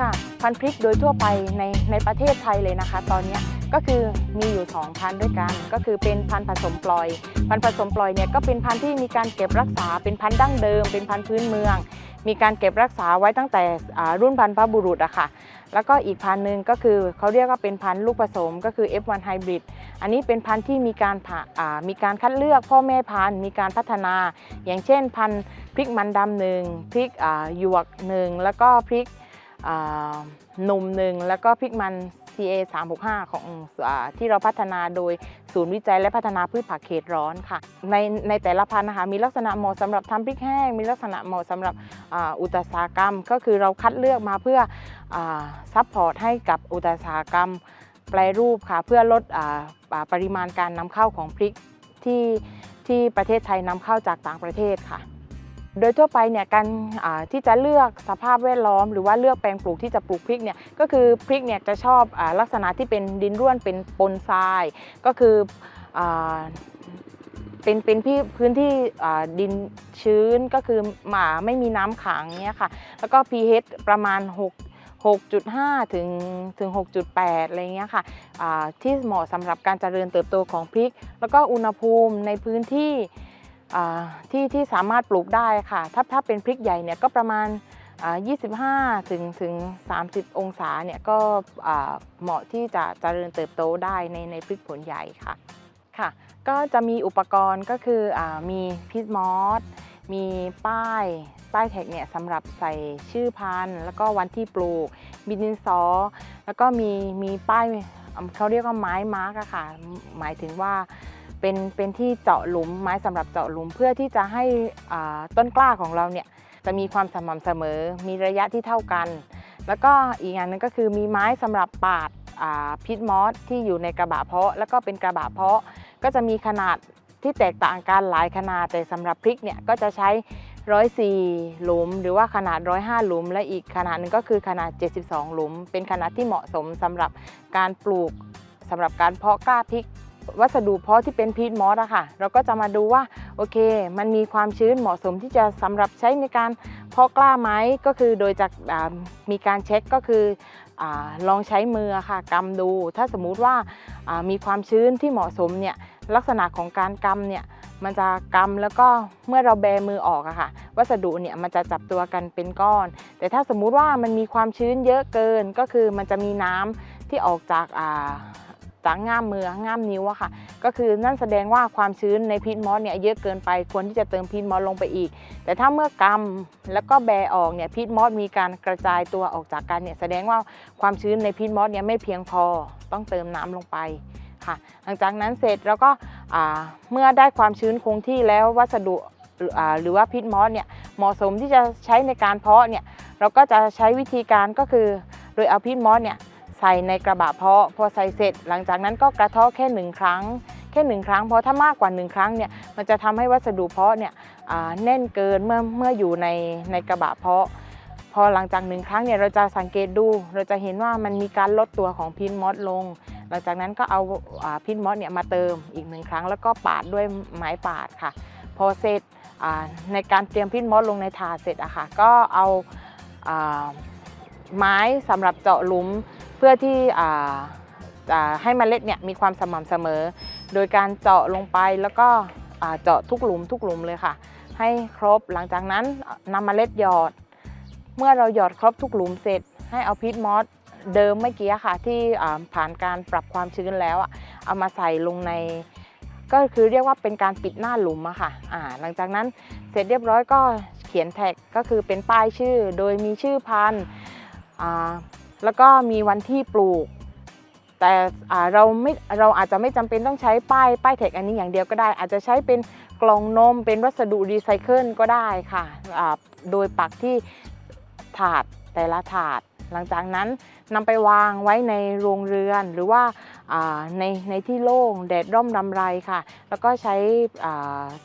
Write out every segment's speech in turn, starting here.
ค่ะพันธุ์พริกโดยทั่วไปในในประเทศไทยเลยนะคะ ตอนนี้ก็คือมีอยู่สองพันธุ์ด้วยกัน ก็คือเป็นพันธุ์ผสมปล่อย พันธุ์ผสมปล่อยเนี่ยก็เป็นพันธุ์ที่มีการเก็บรักษาเป็นพันธุ์ดั้งเดิม เป็นพันธุ์พื้นเมือง มีการเก็บรักษาไว้ตั้งแต่อ่ารุ่นบรรพบุรุษอะค่ะแล้วก็อีกพันธุ์หนึ่งก็คือเขาเรียกว่าเป็นพันธุ์ลูกผสมก็คือ F1 Hybrid อันนี้เป็นพันธุ์ที่มีการผ่ามีการคัดเลือกพ่อแม่พันธุ์มีการพัฒนา อย่างเช่นพันธุ์พริกมันดำหนึ่งพริกหยวกหนึ่งแล้วก็พริก นมหนึ่งแล้วก็พริกมัน CA 365 ของอที่เราพัฒนาโดยศูนย์วิจัยและพัฒนาพืชผักเขตร้อนค่ะ ในในแต่ละพันธุ์นะคะมีลักษณะเหมาะสำหรับทำพริกแห้ง มีลักษณะเหมาะสำหรับอ,อุตสาหกรรม ก็คือเราคัดเลือกมาเพื่อซัพพอร์ตให้กับอุตสาหกรรมแปรรูปค่ะเพื่อลดอปริมาณการนำเข้าของพริกที่ที่ประเทศไทยนำเข้าจากต่างประเทศค่ะ โดยทั่วไปเนี่ยการที่จะเลือกสภาพแวดล้อม หรือว่าเลือกแปลงปลูกที่จะปลูกพริกเนี่ยก็คือพริกเนี่ยจะชอบอลักษณะที่เป็นดินร่วนเป็นปนทราย ก็คืออเป็นเป็นพื้นที่ดินชื้นก็คือหมาไม่มีน้ำขังเนี่ยค่ะแล้วก็ pH ประมาณ 6 6.5 ถึงถึง 6.8 อะไรเงี้ยค่ะที่เหมาะสำหรับการเจริญเติบโตของพริก แล้วก็อุณหภูมิในพื้นที่ ที่ที่สามารถปลูกได้ค่ะ ถ้าถ้าเป็นพริกใหญ่เนี่ยก็ประมาณ 25 ถึงถึง 30 องศาเนี่ยก็เหมาะที่จะเจริญเติบโตได้ในในพริกผลใหญ่ค่ะค่ะ ก็จะมีอุปกรณ์ก็คืออมีพิษมอสมีป้ายป้ายแท็กเนี่ยสำหรับใส่ชื่อพันธุ์ แล้วก็วันที่ปลูก มีดินสอ แล้วก็มีมีป้ายเขาเรียกว่าไม้มาร์กอะค่ะ หมายถึงว่า เป็นเป็นที่เจาะหลุมไม้สำหรับเจาะหลุมเพื่อที่จะให้อ่าต้นกล้าของเราเนี่ยจะมีความสม่ำเสมอ มีระยะที่เท่ากัน แล้วก็อีกอย่างหนึงก็คือมีไม้สำหรับปาดพิษมอสที่อยู่ในกระบะเพาะ แล้วก็เป็นกระบะเพาะ ก็จะมีขนาดที่แตกต่างกันหลายขนาดแต่สำหรับพริกเนี่ยก็จะใช้104หลุม หรือว่าขนาด105หลุม และอีกขนาดหนึงก็คือขนาด 72 หลุม เป็นขนาดที่เหมาะสมสำหรับการปลูกสำหรับการเพาะกล้าพริก วัสดุเพาะที่เป็นพีทมอสอะค่ะ เราก็จะมาดูว่าโอเค มันมีความชื้นเหมาะสมที่จะสำหรับใช้ในการเพาะกล้าไหมก็คือโดยจากมีการเช็คก็คืออลองใช้มือค่ะกำดู ถ้าสมมุติว่ามีความชื้นที่เหมาะสมเนี่ยลักษณะของการกำเนี่ยมันจะกำแล้วก็เมื่อเราแบมือออกอะค่ะ วัสดุเนี่ยมันจะจับตัวกันเป็นก้อน แต่ถ้าสมมุติว่ามันมีความชื้นเยอะเกินก็คือมันจะมีน้ำที่ออกจาก จากง่ามมือง่ามนิ้วอะค่ะ ก็คือนั่นแสดงว่าความชื้นในพีทมอสเนี่ยเยอะเกินไปควรที่จะเติมพีทมอสลงไปอีก แต่ถ้าเมื่อกำแล้วก็แบออกเนี่ยพีทมอสมีการกระจายตัวออกจากกันเนี่ยแสดงว่าความชื้นในพีทมอสเนี่ยไม่เพียงพอต้องเติมน้ำลงไปค่ะ หลังจากนั้นเสร็จแล้วก็อ่าเมื่อได้ความชื้นคงที่แล้ววัสดุหรืออ่าหรือว่าพีทมอสเนี่ยเหมาะสมที่จะใช้ในการเพาะเนี่ยเราก็จะใช้วิธีการก็คือ โดยเอาพีทมอสเนี่ย ใส่ในกระบะเพาะ พอใส่เสร็จ หลังจากนั้นก็กระเทาะแค่หนึ่งครั้ง แค่หนึ่งครั้งเพราะถ้ามากกว่าหนึ่งครั้งเนี่ยมันจะทำให้วัสดุเพาะเนี่ยแน่นเกินเมื่อเมื่ออยู่ในในกระบะเพาะ พอหลังจากหนึ่งครั้งเนี่ยเราจะสังเกตดู เราจะเห็นว่ามันมีการลดตัวของพินมอสลง หลังจากนั้นก็เอาอาพินมอสเนี่ยมาเติมอีกหนึ่งครั้ง แล้วก็ปาดด้วยไม้ปาดค่ะ พอเสร็จในการเตรียมพินมอสลงในถาดเสร็จอะค่ะก็เอาอาไม้สำหรับเจาะหลุม เพื่อที่ให้เมล็ดเนี่ยมีความสม่ำเสมอ โดยการเจาะลงไปแล้วก็เจาะทุกหลุมทุกหลุมเลยค่ะ ให้ครบหลังจากนั้นนำเมล็ดหยอด เมื่อเราหยอดครบทุกหลุมเสร็จ ให้เอาพีทมอสเดิมเมื่อกี้ค่ะที่ผ่านการปรับความชื้นแล้วเอามาใส่ลงใน ก็คือเรียกว่าเป็นการปิดหน้าหลุมอะค่ะหลังจากนั้นเสร็จเรียบร้อยก็เขียนแท็กก็คือเป็นป้ายชื่อ โดยมีชื่อพันธุ์ แล้วก็มีวันที่ปลูก แต่เราไม่เราอาจจะไม่จำเป็นต้องใช้ป้ายป้ายแท็กอันนี้อย่างเดียวก็ได้ อาจจะใช้เป็นกล่องนมเป็นวัสดุรีไซเคิลก็ได้ค่ะโดยปักที่ถาดแต่ละถาด หลังจากนั้นนำไปวางไว้ในโรงเรือนหรือว่าในในที่โล่งแดดร่มรำไรค่ะ แล้วก็ใช้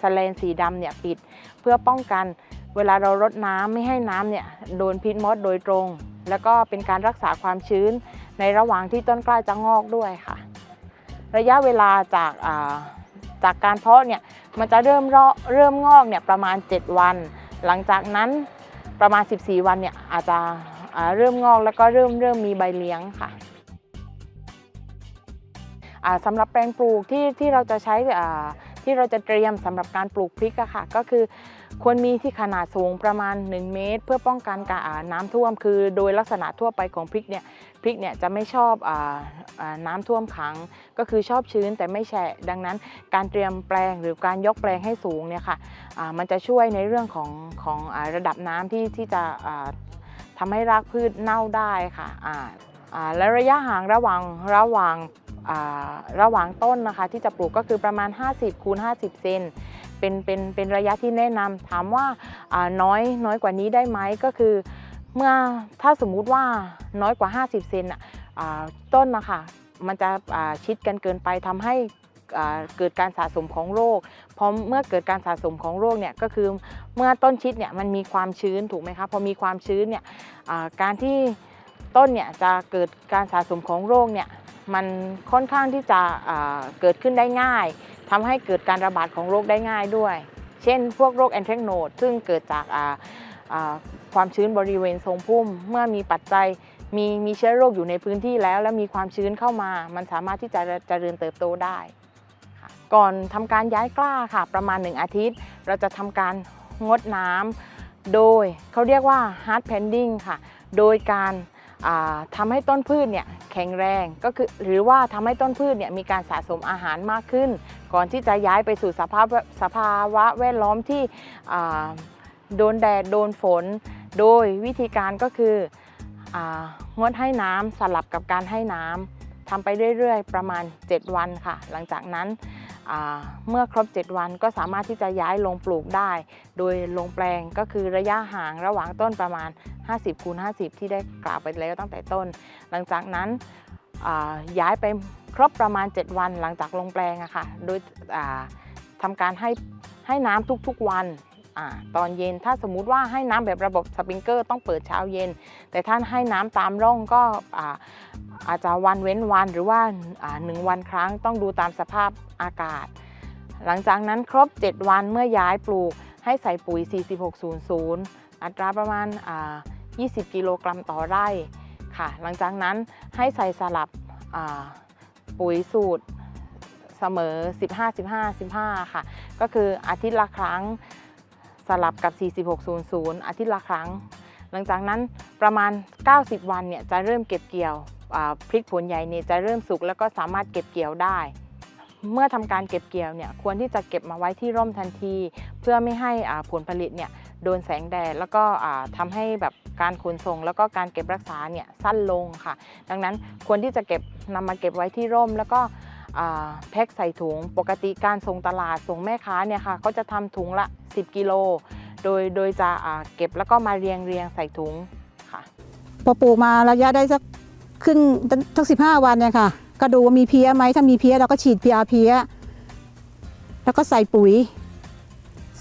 สแลนสีดำเนี่ยปิดเพื่อป้องกัน เวลาเรารดน้ำไม่ให้น้ำเนี่ยโดนพิษมดโดยตรง แล้วก็เป็นการรักษาความชื้นในระหว่างที่ต้นกล้าจะงอกด้วยค่ะ ระยะเวลาจากาจากการเพาะเนี่ยมันจะเริ่มเริ่มเริ่มงอกเนี่ยประมาณ 7 วัน หลังจากนั้นประมาณ 14 วันเนี่ยอาจจะเริ่มงอกแล้วก็เริ่มเริ่มมีใบเลี้ยงค่ะสำหรับแปลงปลูกที่ที่เราจะใช้ที่เราจะเตรียมสำหรับการปลูกพริกอะค่ะก็คือ ควรมีที่ขนาดสูงประมาณ 1 เมตร เพื่อป้องกันการน้ำท่วม คือโดยลักษณะทั่วไปของพริกเนี่ยพริกเนี่ยจะไม่ชอบอาอ่าน้ำท่วมขัง ก็คือชอบชื้นแต่ไม่แฉะดังนั้น การเตรียมแปลงหรือการยกแปลงให้สูงเนี่ยค่ะมันจะช่วยในเรื่องของของอระดับน้ำที่ที่จะอ่าทำให้รากพืชเน่าได้ค่ะและระยะห่างระหว่างระหว่างระหว่างต้นนะคะที่จะปลูกก็คือประมาณ 50คูณ50 เซน เป็นเป็นเป็นระยะที่แนะนำถามว่าน้อยน้อยกว่านี้ได้ไหมก็คือ เมื่อถ้าสมมุติว่าน้อยกว่า 50 เซนอะต้นนะคะมันจะชิดกันเกินไปทำให้เกิดการสะสมของโรคพอเมื่อเกิดการสะสมของโรคเนี่ยก็คือเมื่อต้นชิดเนี่ยมันมีความชื้นถูกไหมคะพอมีความชื้นเนี่ยการที่ต้นเนี่ยจะเกิดการสะสมของโรคเนี่ยมันค่อนข้างที่จะเกิดขึ้นได้ง่าย ทำให้เกิดการระบาดของโรคได้ง่ายด้วย เช่น พวกโรคแอนเทรกโนดซึ่งเกิดจากความชื้นบริเวณทรงพุ่ม เมื่อมีปัจจัยมีมีเชื้อโรคอยู่ในพื้นที่แล้ว แล้วมีความชื้นเข้ามา มันสามารถที่จะเจริญเติบโตได้ ก่อนทำการย้ายกล้าค่ะ ประมาณ 1 อาทิตย์ เราจะทำการงดน้ำโดยเขาเรียกว่า hard pending ค่ะ โดยการ อ่าทำให้ต้นพืชเนี่ยแข็งแรงก็คือหรือว่าทำให้ต้นพืชเนี่ยมีการสะสมอาหารมากขึ้น ก่อนที่จะย้ายไปสู่สภาพสภาวะแวดล้อมที่โดนแดดโดนฝน โดยวิธีการก็คืองดให้น้ำสลับกับการให้น้ำทำไปเรื่อยๆ ประมาณ 7 วันค่ะ หลังจากนั้น เมื่อครบ 7 วันก็สามารถที่จะย้ายลงปลูกได้ โดยลงแปลงก็คือระยะห่างระหว่างต้นประมาณ 50คูณ50 ที่ได้กล่าวไปแล้วตั้งแต่ต้น หลังจากนั้นย้ายไปครบประมาณ 7 วันหลังจากลงแปลงอะค่ะ โดยทำการให้ให้น้ำทุกๆวัน อาตอนเย็นถ้าสมมุติว่าให้น้ำแบบระบบสปริงเกอร์ต้องเปิดเช้าเย็น แต่ถ้านให้น้ำตามร่องก็อ่าอาจจะวันเว้นวันหรือว่าหนึ่งวันครั้งต้องดูตามสภาพอากาศ หลังจากนั้นครบ 7 วันเมื่อย้ายปลูกให้ใส่ปุ๋ย 4600 อัตราประมาณอ่า20 กิโลกรัมต่อไร่ค่ะ หลังจากนั้นให้ใส่สลับปุ๋ยสูตรเสมอ 15 15 15 ค่ะ ก็คืออาทิตย์ละครั้ง สลับกับ 4600 อาทิตย์ละครั้ง หลังจากนั้นประมาณ 90 วันเนี่ยจะเริ่มเก็บเกี่ยวพริกผลใหญ่เนี่ยจะเริ่มสุกแล้วก็สามารถเก็บเกี่ยวได้ เมื่อทำการเก็บเกี่ยวเนี่ยควรที่จะเก็บมาไว้ที่ร่มทันที เพื่อไม่ให้ผลผลิตเนี่ยโดนแสงแดดแล้วก็อ่าทำให้แบบการขนส่ง แล้วก็การเก็บรักษาเนี่ยสั้นลงค่ะ ดังนั้นควรที่จะเก็บนำมาเก็บไว้ที่ร่มแล้วก็ แพ็คใส่ถุง ปกติการส่งตลาดส่งแม่ค้าเนี่ยค่ะก็จะทำถุงละ 10 กิโล โดยโดยจะเก็บแล้วก็มาเรียงเรียงใส่ถุงค่ะพอปลูกมาระยะได้สักครึ่งสักสิบห้าวันเนี่ยค่ะ ก็ดูว่ามีเพี้ยไหมถ้ามีเพี้ยเราก็ฉีดพีอาเพี้ยแล้วก็ใส่ปุ๋ย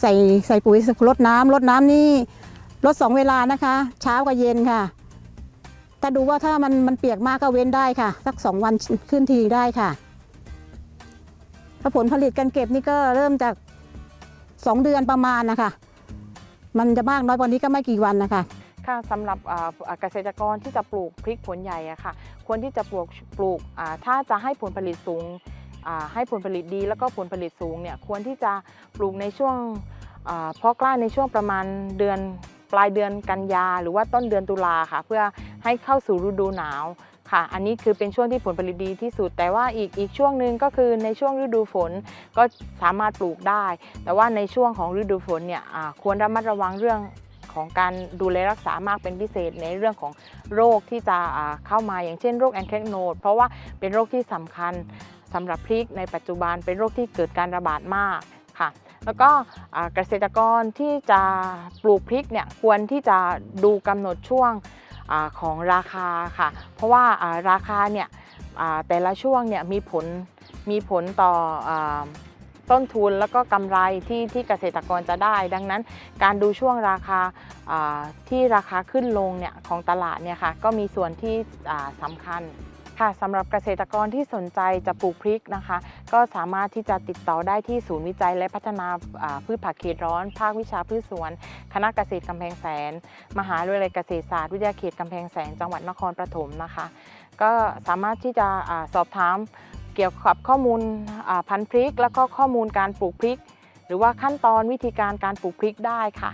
ใส่ใส่ปุ๋ยลดน้ำลดน้ำนี่ลดสองเวลานะคะ เช้ากับเย็นค่ะแต่ดูว่าถ้ามันมันเปียกมากก็เว้นได้ค่ะ สักสองวันขึ้นทีได้ค่ะ ถ้าผลผลิตการเก็บนี่ก็เริ่มจากสองเดือนประมาณนะคะ มันจะมากน้อยกว่านี้ก็ไม่กี่วันนะคะค่ะสำหรับเกษตรกรที่จะปลูกพริกผลใหญ่อะค่ะ ควรที่จะปลูกปลูกถ้าจะให้ผลผลิตสูงให้ผลผลิตดีแล้วก็ผลผลิตสูงเนี่ยควรที่จะปลูกในช่วงเพาะกล้าในช่วงประมาณเดือนปลายเดือนกันยา หรือว่าต้นเดือนตุลาค่ะ เพื่อให้เข้าสู่ฤดูหนาว ค่ะ อันนี้คือเป็นช่วงที่ผลผลิตดีที่สุด แต่ว่าอีกอีกช่วงหนึ่งก็คือในช่วงฤดูฝนก็สามารถปลูกได้ แต่ว่าในช่วงของฤดูฝนเนี่ยควรระมัดระวังเรื่องของการดูแลรักษามากเป็นพิเศษในเรื่องของโรคที่จะเข้ามาอย่างเช่นโรคแอนเทกโนดเพราะว่าเป็นโรคที่สำคัญสำหรับพริกในปัจจุบันเป็นโรคที่เกิดการระบาดมากค่ะ แล้วก็เกษตรกรที่จะปลูกพริกเนี่ยควรที่จะดูกำหนดช่วง ของราคาค่ะ เพราะว่าราคาเนี่ยแต่ละช่วงเนี่ยมีผลมีผลต่ออต้นทุนแล้วก็กำไรที่ที่เกษตรกรจะได้ ดังนั้นการดูช่วงราคาที่ราคาขึ้นลงเนี่ยของตลาดเนี่ยค่ะก็มีส่วนที่อ่าสำคัญ ค่ะสำหรับเกษตรกรที่สนใจจะปลูกพริกนะคะ ก็สามารถที่จะติดต่อได้ที่ศูนย์วิจัยและพัฒนาพืชผักเขตร้อน ภาควิชาพืชสวน คณะเกษตรกำแพงแสน มหาวิทยาลัยเกษตรศาสตร์วิทยาเขตกำแพงแสนจังหวัดนครปฐมนะคะ ก็สามารถที่จะสอบถามเกี่ยวกับข้อมูลพันธุ์พริก แล้วก็ข้อมูลการปลูกพริก หรือว่าขั้นตอนวิธีการการปลูกพริกได้ค่ะ